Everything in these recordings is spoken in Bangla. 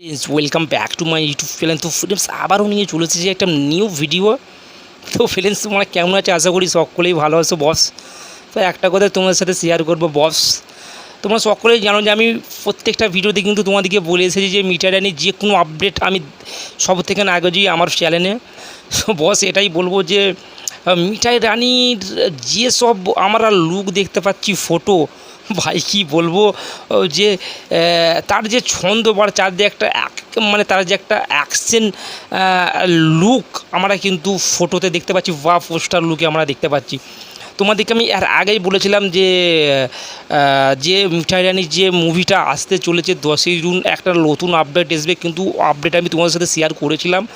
Is welcome back to my YouTube channel তো ফ্রেন্ডস আবারও নিয়ে চলে এসেছি একটা নিউ ভিডিও তো ফ্রেন্ডস তোমরা কেমন আছে? আশা করি সকলেই ভালো আছো বস তো একটা কথা তোমাদের সাথে শেয়ার করব বস তোমরা সকলেই জানো যে আমি প্রত্যেকটা ভিডিওতে কিন্তু তোমাদেরকে বলে এসেছি যে মিটারানি যে কোনো আপডেট আমি সব থেকে আগে যাই আমার চ্যানেলে বস এটাই বলব যে মিঠাই রানির যে সব আমরা লুক দেখতে পাচ্ছি ফটো ভাই, কি বলব? যে তার যে ছন্দ বা তার যে একটা এক- মানে তার যে একটা অ্যাকশন লুক আমরা কিন্তু ফটোতে দেখতে পাচ্ছি, বা পোস্টার লুকে আমরা দেখতে পাচ্ছি। তোমাদেরকে আমি এর আগেই বলেছিলাম যে যে মিঠাই রানীর যে মুভিটা আসতে চলেছে দশই জুন, একটা নতুন আপডেট আসবে কিন্তু আপডেট আমি তোমাদের সাথে শেয়ার করেছিলাম।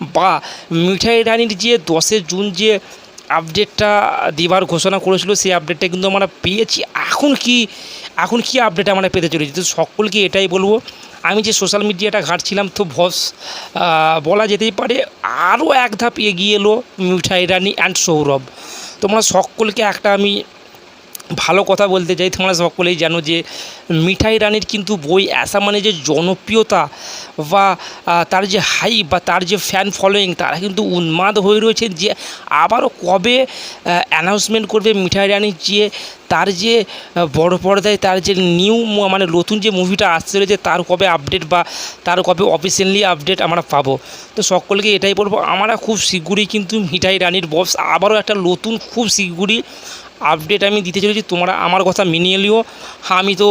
বা মিঠাই রানীর যে দশই জুন যে আপডেটটা দেবার ঘোষণা করেছিল, সেই আপডেটটা কিন্তু আমরা পেয়েছি। এখন কি এখন কি আপডেট আমরা পেতে চলেছি? তো সকলকে এটাই বলব, আমি যে সোশ্যাল মিডিয়াটা ঘাঁটছিলাম তো ভস বলা যেতেই পারে আরও এক ধাপ এগিয়ে এলো মিঠাই রানি অ্যান্ড সৌরভ। তোমরা সকলকে একটা আমি ভালো কথা বলতে চাই তোমরা সকলেই জানো যে মিঠাই রানীর কিন্তু বই আসা মানে যে জনপ্রিয়তা বা তার যে হাই বা তার যে ফ্যান ফলোয়িং তারা কিন্তু উন্মাদ হয়ে রয়েছে যে আবারও কবে অ্যানাউন্সমেন্ট করবে মিঠাই রানীর যে তার যে বড় পর্দায় তার যে নিউ মানে নতুন যে মুভিটা আসতে রয়েছে, তার কবে আপডেট বা তার কবে অফিসিয়ালি আপডেট আমরা পাবো। তো সকলকে এটাই বলব, আমরা খুব শীঘ্রই কিন্তু মিঠাই রানীর বক্স আবারও একটা নতুন, খুব শীঘ্রই আপডেট আমি দিতে চলেছি। তোমরা আমার কথা মেনে হ্যাঁ আমি তো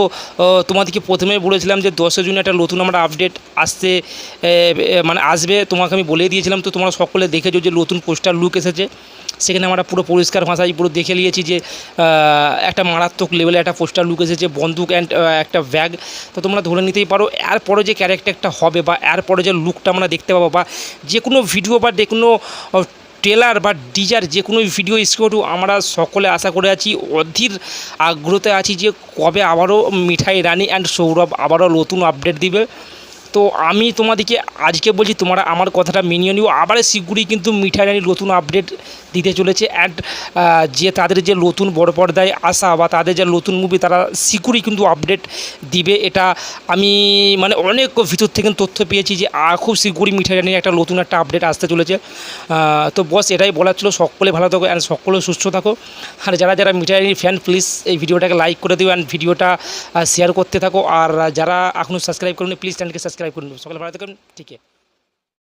তোমাদেরকে প্রথমে বলেছিলাম যে দশই জুন একটা নতুন আমরা আপডেট আসতে মানে আসবে। তোমাকে আমি বলে দিয়েছিলাম তো তোমরা সকলে দেখেছ যে নতুন পোস্টার লুক এসেছে। সেখানে আমরা পুরো পরিষ্কার ভাষায় পুরো দেখে নিয়েছি যে একটা মারাত্মক লেভেলে একটা পোস্টার লুক এসেছে, বন্দুক অ্যান্ড একটা ব্যাগ তো তোমরা ধরে নিতেই পারো, এরপরে যে ক্যারেক্টারটা হবে বা এরপরে যে লুকটা আমরা দেখতে পাবো বা যে কোনো ভিডিও বা যে কোনো ট্রেলার বা ডিজার যে কোনো ভিডিও স্কোটু আমরা সকলে আশা করে আছি, অধীর আগ্রহতে আছি যে কবে আবারও মিঠাই রানী অ্যান্ড সৌরভ আবারও নতুন আপডেট দিবে। তো আমি তোমাদেরকে আজকে বলছি, তোমরা আমার কথাটা মেনিয়ে নিও। আবার শীঘ্রই কিন্তু মিঠাই রানীর নতুন আপডেট দিতে চলেছে। অ্যান্ড যে তাদের যে নতুন বড় পর্দায় আসা বা তাদের যে নতুন মুভি তারা শীঘ্রই কিন্তু আপডেট দিবে। এটা আমি মানে অনেক ভিতর থেকে তথ্য পেয়েছি যে খুব শীঘ্রই মিঠাই রানীর একটা নতুন একটা আপডেট আসতে চলেছে। তো বস, এটাই বলার ছিল। সকলে ভালো থাকো অ্যান্ড সকলে সুস্থ থাকো। আর যারা যারা মিঠাই রানীর ফ্যান প্লিজ এই ভিডিওটাকে লাইক করে দিও অ্যান্ড ভিডিওটা শেয়ার করতে থাকো। আর যারা এখনও সাবস্ক্রাইব করুন প্লিজ চ্যানেলকে সাবস্ক্রাইব করুন সকলে ভালো থাকুন ঠিক আছে।